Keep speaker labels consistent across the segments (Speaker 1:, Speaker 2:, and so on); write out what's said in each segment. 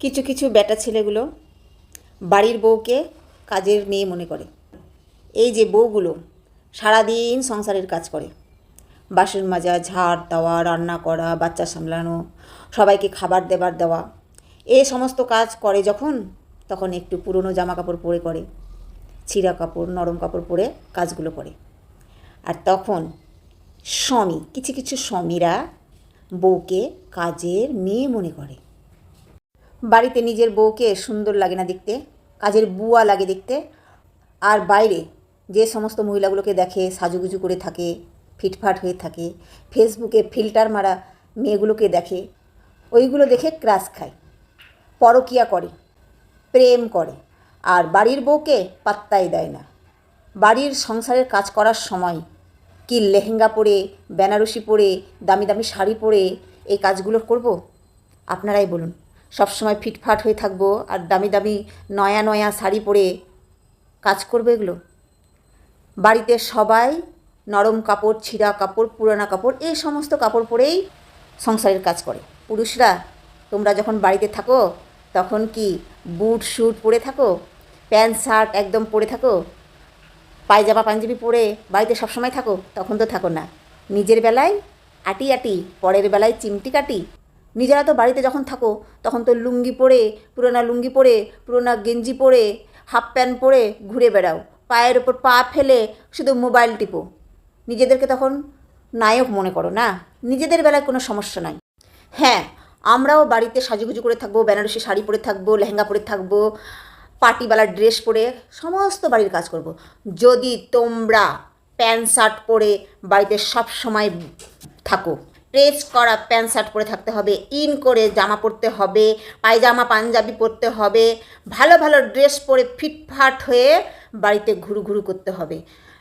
Speaker 1: কিছু কিছু বেটা ছেলেগুলো বাড়ির বউকে কাজের মেয়ে মনে করে। এই যে বউগুলো সারাদিন সংসারের কাজ করে। বাসন মাজা, ঝাড় দেওয়া, রান্না করা, বাচ্চা সামলানো, সবাইকে খাবার দেবার দেওয়া। এ সমস্ত কাজ করে যখন, তখন একটু পুরনো জামা কাপড় পরে করে, ছিঁড়া কাপড়, নরম কাপড় পরে কাজগুলো করে। আর তখন স্বামী, কিছু কিছু স্বামীরা বউকে কাজের মেয়ে মনে করে। বাড়িতে নিজের বউকে সুন্দর লাগে না দেখতে, কাজের বুয়া লাগে দেখতে, আর বাইরে যে সমস্ত মহিলাগুলোকে দেখে, সাজুগুজু করে থাকে, ফিটফাট হয়ে থাকে, ফেসবুকে ফিল্টার মারা মেয়েগুলোকে দেখে, ওইগুলো দেখে ক্রাশ খায়, পরকিয়া করে, প্রেম করে, আর বাড়ির বউকে পাত্তাই দেয় না। বাড়ির সংসারের কাজ করার সময় কি লেহেঙ্গা পরে, বেনারসি পরে, দামি দামি শাড়ি পরে এই কাজগুলো করব? আপনারাই বলুন। সবসময় ফিটফাট হয়ে থাকব আর দামি দামি নয়া নয়া শাড়ি পরে কাজ করবে এগুলো? বাড়িতে সবাই নরম কাপড়, ছিঁড়া কাপড়, পুরানা কাপড়, এই সমস্ত কাপড় পরেই সংসারের কাজ করে। পুরুষরা, তোমরা যখন বাড়িতে থাকো, তখন কি বুট স্যুট পরে থাকো? প্যান্ট, শার্ট একদম পরে থাকো? পায়জামা, পাঞ্জাবি পরে বাড়িতে সবসময় থাকো? তখন তো থাকো না। নিজের বেলায় আটি আটি, পরের বেলায় চিমটি কাটি নিজেরা তো বাড়িতে যখন থাকো, তখন তো লুঙ্গি পরে, পুরোনা লুঙ্গি পরে, পুরোনা গেঞ্জি পরে, হাফ প্যান্ট পরে ঘুরে বেড়াও। পায়ের ওপর পা ফেলে শুধু মোবাইল টিপো। নিজেদেরকে তখন নায়ক মনে করো না? নিজেদের বেলায় কোনো সমস্যা নাই। হ্যাঁ আমরাও বাড়িতে সাজুগুজু করে থাকব, বেনারসি শাড়ি পরে থাকব, লেহেঙ্গা পরে থাকব, পার্টিওয়ালা ড্রেস পরে সমস্ত বাড়ির কাজ করব। যদি তোমরা প্যান্ট, শার্ট পরে বাড়িতে সব সময় থাকো প্রেস করা প্যান্ট শার্ট পরে থাকতে হবে, ইন করে জামা পরতে হবে, পায়জামা, পাঞ্জাবি পরতে হবে, ভালো ভালো ড্রেস পরে ফিটফাট হয়ে বাড়িতে ঘুরু ঘুরু করতে হবে।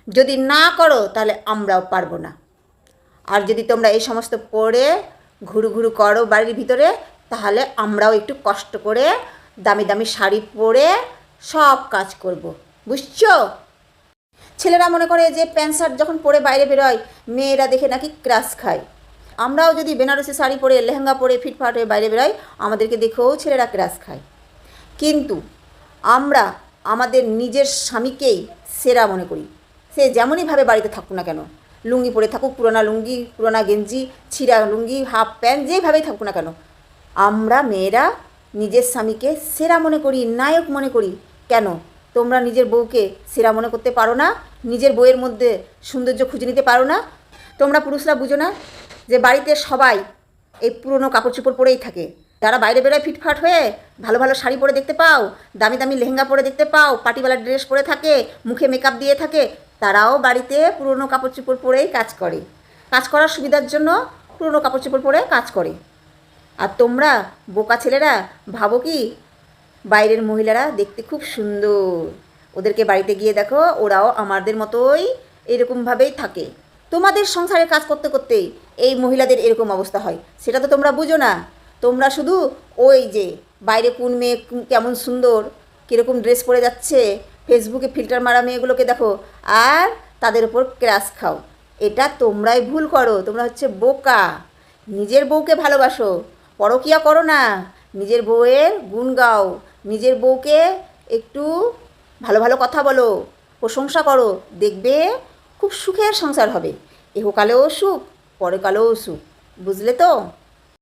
Speaker 1: যদি না করো তাহলে আমরাও পারব না। আর যদি তোমরা এই সমস্ত পরে ঘুরু ঘুরু করো বাড়ির ভিতরে, তাহলে আমরাও একটু কষ্ট করে দামি দামি শাড়ি পরে সব কাজ করব। বুঝছ? ছেলেরা মনে করে যে প্যান্ট শার্ট যখন পরে বাইরে বেরোয়, মেয়েরা দেখে নাকি ক্রাশ খায়। আমরাও যদি বেনারসি শাড়ি পরে, লেহেঙ্গা পরে, ফিটফাট হয়ে বাইরে বেরোই, আমাদেরকে দেখেও ছেলেরা ক্রাশ খায়। কিন্তু আমরা আমাদের নিজের স্বামীকেই সেরা মনে করি। সে যেমনইভাবে বাড়িতে থাকুক না কেন, লুঙ্গি পরে থাকুক, পুরোনা লুঙ্গি, পুরোনা গেঞ্জি, ছিঁড়া লুঙ্গি, হাফ প্যান্ট, যেভাবেই থাকুক না কেন, আমরা মেয়েরা নিজের স্বামীকে সেরা মনে করি, নায়ক মনে করি। কেন? তোমরা নিজের বউকে সেরা মনে করতে পারো না, নিজের বউয়ের মধ্যে সৌন্দর্য খুঁজে নিতে পারো না, তোমরা পুরুষরা বুঝো না যে বাড়িতে সবাই এই পুরনো কাপড় চোপড় পরেই থাকে। যারা বাইরে বেরোয় ফিটফাট হয়ে, ভালো ভালো শাড়ি পরে দেখতে পাও, দামি দামি লেহেঙ্গা পরে দেখতে পাও পার্টিওয়ালা ড্রেস পরে থাকে, মুখে মেকআপ দিয়ে থাকে, তারাও বাড়িতে পুরনো কাপড় চোপড় পরেই কাজ করে। কাজ করার সুবিধার জন্য পুরনো কাপড় চোপড় পরে কাজ করে। আর তোমরা বোকা ছেলেরা, ভাবো কি? বাইরের মহিলারা দেখতে খুব সুন্দর। ওদেরকে বাড়িতে গিয়ে দেখো, ওরাও আমাদের মতোই এরকমভাবেই থাকে। তোমাদের সংসারের কাজ করতে করতেই এই মহিলাদের এরকম অবস্থা হয়। সেটা তো তোমরা বুঝো না। তোমরা শুধু ওই যে বাইরে কোন মেয়ে কেমন সুন্দর, কীরকম ড্রেস পরে যাচ্ছে ফেসবুকে ফিল্টার মারা মেয়েগুলোকে দেখো, আর তাদের উপর ক্রাশ খাও। এটা তোমরাই ভুল করো। তোমরা হচ্ছে বোকা। নিজের বউকে ভালোবাসো। পরকিয়া করো না। নিজের বউয়ের গুণ গাও। নিজের বউকে একটু ভালো ভালো কথা বলো। প্রশংসা করো। দেখবে খুব সুখের সংসার হবে। এহকালেও সুখ পরকালেও সুখ বুঝলে তো?